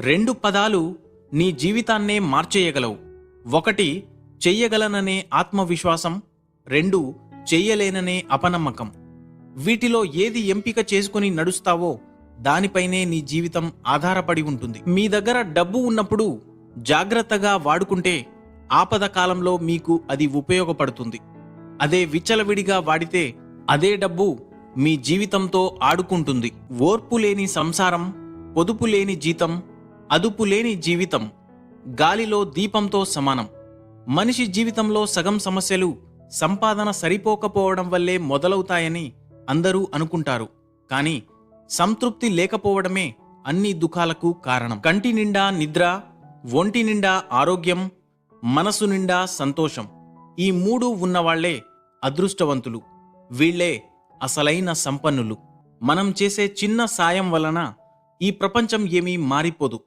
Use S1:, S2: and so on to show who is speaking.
S1: రెండు పదాలు నీ జీవితాన్నే మార్చేయగలవు. ఒకటి చెయ్యగలననే ఆత్మవిశ్వాసం. రెండు చెయ్యలేననే అపనమ్మకం. వీటిలో ఏది ఎంపిక చేసుకుని నడుస్తావో దానిపైనే నీ జీవితం ఆధారపడి ఉంటుంది. మీ దగ్గర డబ్బు ఉన్నప్పుడు జాగ్రత్తగా వాడుకుంటే ఆపద కాలంలో మీకు అది ఉపయోగపడుతుంది. అదే విచ్చలవిడిగా వాడితే అదే డబ్బు మీ జీవితంతో ఆడుకుంటుంది. ఓర్పు లేని సంసారం పొదుపు లేని జీతం అదుపు లేని జీవితం గాలిలో దీపంతో సమానం. మనిషి జీవితంలో సగం సమస్యలు సంపాదన సరిపోకపోవడం వల్లే మొదలవుతాయని అందరూ అనుకుంటారు. కానీ సంతృప్తి లేకపోవడమే అన్ని దుఃఖాలకు కారణం. కంటి నిండా నిద్ర ఒంటి నిండా ఆరోగ్యం మనసు నిండా సంతోషం. ఈ మూడు ఉన్నవాళ్ళే అదృష్టవంతులు. వీళ్ళే అసలైన సంపన్నులు. మనం చేసే చిన్న సాయం వలన ఈ ప్రపంచం ఏమీ మారిపోదు.